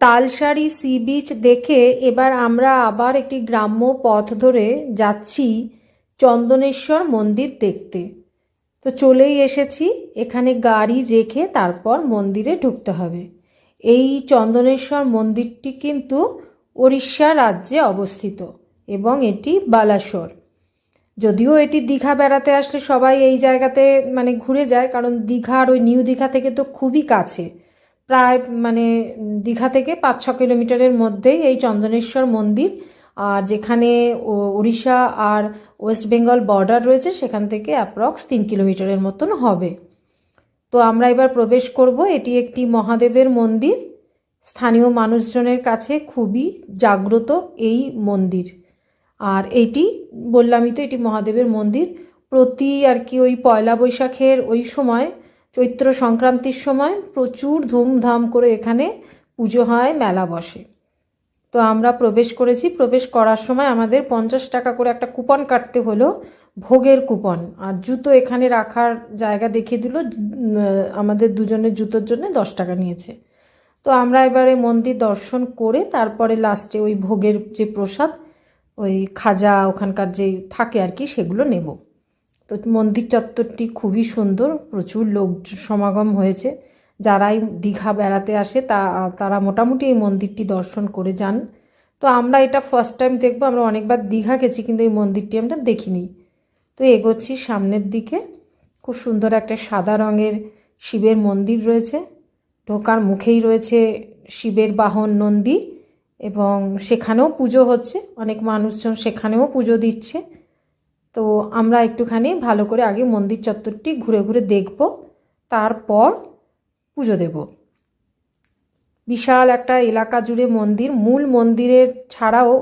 Talsari sea beach দেখে এবার আমরা আবার একটি গ্রাম্য পথ ধরে যাচ্ছি চন্দনেশ্বর মন্দির দেখতে। তো চলেই এসেছি, এখানে গাড়ি রেখে তারপর মন্দিরে ঢুকতে হবে। এই চন্দনেশ্বর মন্দিরটি কিন্তু উড়িষ্যা রাজ্যে অবস্থিত এবং এটি বালাসোর। যদিও এটি দীঘা বেড়াতে আসলে সবাই এই জায়গাতে মানে ঘুরে যায়, কারণ দীঘার ওই নিউ দীঘা থেকে তো খুবই কাছে। প্রায় মানে দীঘা থেকে পাঁচ ছ কিলোমিটারের মধ্যেই এই চন্দনেশ্বর মন্দির। আর যেখানে উড়িষ্যা আর ওয়েস্ট বেঙ্গল বর্ডার রয়েছে, সেখান থেকে অ্যাপ্রক্স তিন কিলোমিটারের মতন হবে। তো আমরা এবার প্রবেশ করব। এটি একটি মহাদেবের মন্দির। স্থানীয় মানুষজনের কাছে খুবই জাগ্রত এই মন্দির। আর এইটি বললামই তো এটি মহাদেবের মন্দির। প্রতি আর কি ওই পয়লা বৈশাখের ওই সময় চৈত্র সংক্রান্তির সময় প্রচুর ধুমধাম করে এখানে পুজো হয়, মেলা বসে। তো আমরা প্রবেশ করেছি। প্রবেশ করার সময় আমাদের পঞ্চাশ টাকা করে একটা কুপন কাটতে হলো, ভোগের কুপন। আর জুতো এখানে রাখার জায়গা দেখিয়ে দিল আমাদের দুজনের জুতোর জন্য দশ টাকা নিয়েছে। তো আমরা এবারে মন্দির দর্শন করে তারপরে লাস্টে ওই ভোগের যে প্রসাদ, ওই খাজা ওখানকার যে থাকে আর কি, সেগুলো নেব। তো মন্দির চত্বরটি খুবই সুন্দর, প্রচুর লোক সমাগম হয়েছে। যারাই দীঘা বেড়াতে আসে তা, তারা মোটামুটি এই মন্দিরটি দর্শন করে যান। তো আমরা এটা ফার্স্ট টাইম দেখব, আমরা অনেকবার দীঘা গেছি কিন্তু এই মন্দিরটি আমরা দেখিনি। তো এগোচ্ছি সামনের দিকে, খুব সুন্দর একটা সাদা রঙের শিবের মন্দির রয়েছে। ঢোকার মুখেই রয়েছে শিবের বাহন নন্দী এবং সেখানেও পুজো হচ্ছে, অনেক মানুষজন সেখানেও পুজো দিচ্ছে। তো আমরা একটুখানি ভালো করে আগে মন্দির চত্বরটি ঘুরে ঘুরে দেখব, তারপর পুজো দেব। বিশাল একটা এলাকা জুড়ে মন্দির, মূল মন্দিরের ছাড়াও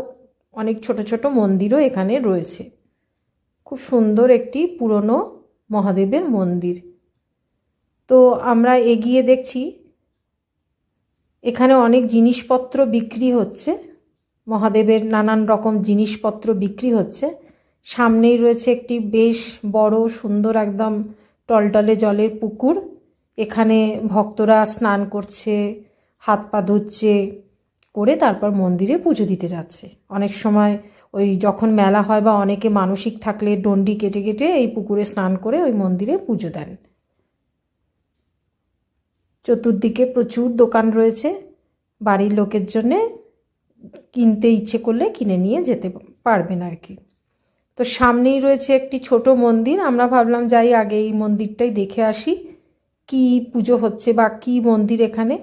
অনেক ছোট ছোট মন্দিরও এখানে রয়েছে। খুব সুন্দর একটি পুরনো মহাদেবের মন্দির। তো আমরা এগিয়ে দেখছি, এখানে অনেক জিনিসপত্র বিক্রি হচ্ছে, মহাদেবের নানান রকম জিনিসপত্র বিক্রি হচ্ছে। সামনেই রয়েছে একটি বেশ বড়, সুন্দর, একদম টলটলে জলের পুকুর। এখানে ভক্তরা স্নান করছে, হাত পা ধুচ্ছে করে তারপর মন্দিরে পুজো দিতে যাচ্ছে। অনেক সময় ওই যখন মেলা হয় বা অনেকে মানসিক থাকলে ডন্ডি কেটে কেটে এই পুকুরে স্নান করে ওই মন্দিরে পুজো দেন। চতুর্দিকে প্রচুর দোকান রয়েছে। বাড়ির লোকের জন্যে কিনতে ইচ্ছে করলে কিনে নিয়ে যেতে পারবেন আর কি। তো সামনেই রয়েছে একটি ছোট মন্দির। আমরা ভাবলাম, যাই আগে এই মন্দিরটাই দেখে আসি, কি পুজো হচ্ছে বা কি মন্দির এখানে।